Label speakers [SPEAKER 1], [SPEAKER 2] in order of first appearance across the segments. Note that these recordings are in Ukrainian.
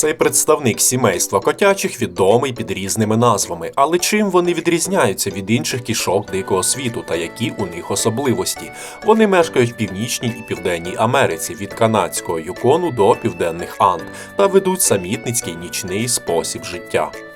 [SPEAKER 1] Цей представник сімейства котячих відомий під різними назвами, але чим вони відрізняються від інших кішок дикого світу та які у них особливості? Вони мешкають в північній і південній Америці від канадського Юкону до південних Анд та ведуть самітницький нічний спосіб життя.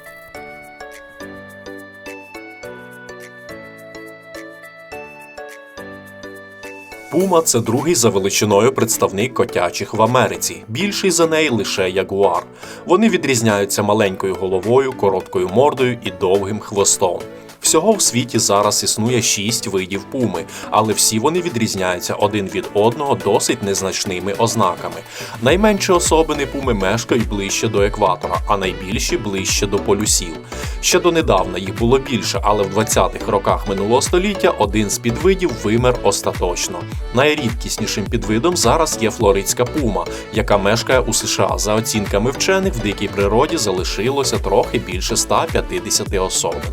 [SPEAKER 1] Пума це другий за величиною представник котячих в Америці. Більший за неї лише ягуар. Вони відрізняються маленькою головою, короткою мордою і довгим хвостом. Всього в світі зараз існує шість видів пуми, але всі вони відрізняються один від одного досить незначними ознаками. Найменші особини пуми мешкають ближче до екватора, а найбільші ближче до полюсів. Ще донедавна їх було більше, але в 20-х роках минулого століття один з підвидів вимер остаточно. Найрідкіснішим підвидом зараз є флоридська пума, яка мешкає у США. За оцінками вчених, в дикій природі залишилося трохи більше 150 особин.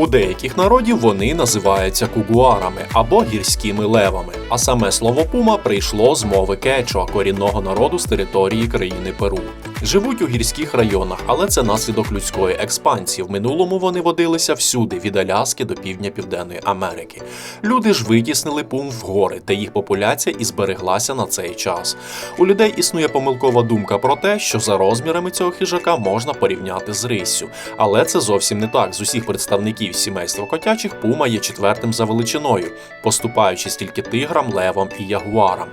[SPEAKER 1] У деяких народів вони називаються кугуарами або гірськими левами. А саме слово пума прийшло з мови кечуа, корінного народу з території країни Перу. Живуть у гірських районах, але це наслідок людської експансії. В минулому вони водилися всюди, від Аляски до півдня Південної Америки. Люди ж витіснили пум в гори, де їх популяція і збереглася на цей час. У людей існує помилкова думка про те, що за розмірами цього хижака можна порівняти з риссю. Але це зовсім не так. З усіх представників сімейства котячих пума є четвертим за величиною, поступаючись тільки тиграм, левам і ягуарам.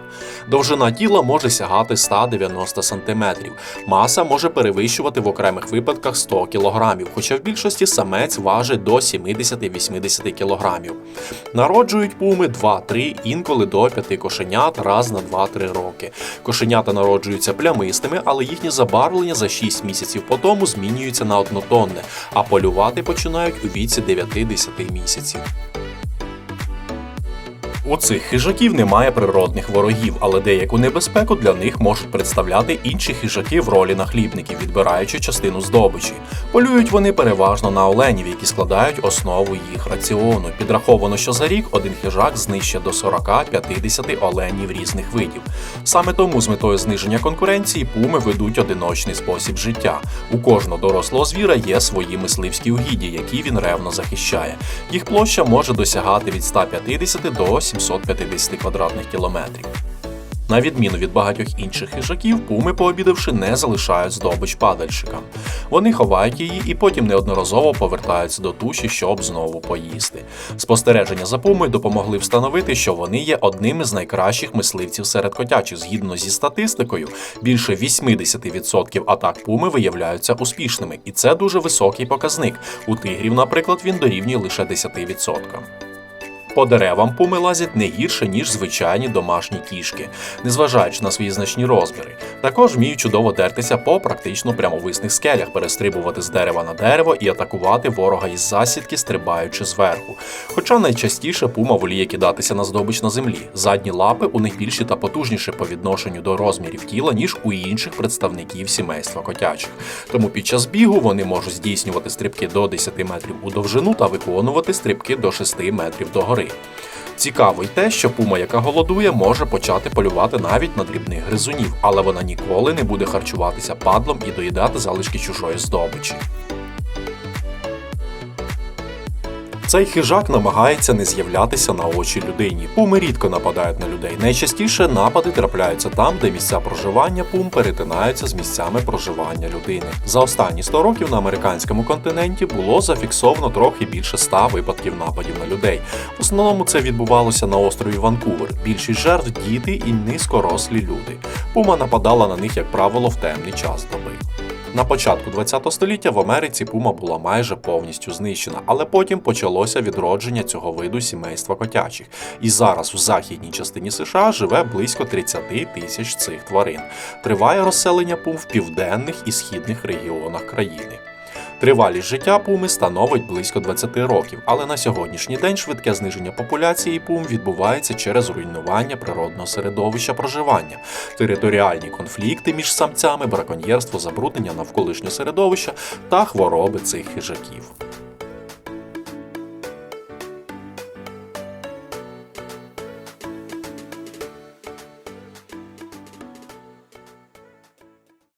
[SPEAKER 1] Довжина тіла може сягати 190 см. Маса може перевищувати в окремих випадках 100 кг, хоча в більшості самець важить до 70-80 кг. Народжують пуми 2-3, інколи до 5 кошенят раз на 2-3 роки. Кошенята народжуються плямистими, але їхнє забарвлення за 6 місяців по тому змінюється на однотонне, а полювати починають у віці 9-10 місяців. У цих хижаків немає природних ворогів, але деяку небезпеку для них можуть представляти інші хижаки в ролі нахлібників, відбираючи частину здобичі. Полюють вони переважно на оленів, які складають основу їх раціону. Підраховано, що за рік один хижак знищить до 40-50 оленів різних видів. Саме тому з метою зниження конкуренції пуми ведуть одиночний спосіб життя. У кожного дорослого звіра є свої мисливські угіддя, які він ревно захищає. Їх площа може досягати від 150 до 750 квадратних кілометрів. На відміну від багатьох інших хижаків, пуми, пообідавши, не залишають здобич падальщикам. Вони ховають її і потім неодноразово повертаються до туші, щоб знову поїсти. Спостереження за пумою допомогли встановити, що вони є одним із найкращих мисливців серед котячих. Згідно зі статистикою, більше 80% атак пуми виявляються успішними, і це дуже високий показник. У тигрів, наприклад, він дорівнює лише 10%. По деревам пуми лазять не гірше, ніж звичайні домашні кішки, незважаючи на свої значні розміри. Також вміють чудово дертися по практично прямовисних скелях, перестрибувати з дерева на дерево і атакувати ворога із засідки, стрибаючи зверху. Хоча найчастіше пума воліє кидатися на здобич на землі. Задні лапи у них більші та потужніші по відношенню до розмірів тіла, ніж у інших представників сімейства котячих. Тому під час бігу вони можуть здійснювати стрибки до 10 метрів у довжину та виконувати стрибки до 6 метрів догори. Цікаво й те, що пума, яка голодує, може почати полювати навіть на дрібних гризунів, але вона ніколи не буде харчуватися падлом і доїдати залишки чужої здобичі. Цей хижак намагається не з'являтися на очі людині. Пуми рідко нападають на людей. Найчастіше напади трапляються там, де місця проживання пум перетинаються з місцями проживання людини. За останні 100 років на американському континенті було зафіксовано трохи більше 100 випадків нападів на людей. В основному це відбувалося на острові Ванкувер. Більшість жертв діти і низькорослі люди. Пума нападала на них, як правило, в темний час доби. На початку ХХ століття в Америці пума була майже повністю знищена, але потім почалося відродження цього виду сімейства котячих. І зараз у західній частині США живе близько 30 тисяч цих тварин. Триває розселення пум в південних і східних регіонах країни. Тривалість життя пуми становить близько 20 років, але на сьогоднішній день швидке зниження популяції пум відбувається через руйнування природного середовища проживання, територіальні конфлікти між самцями, браконьєрство, забруднення навколишнього середовища та хвороби цих хижаків.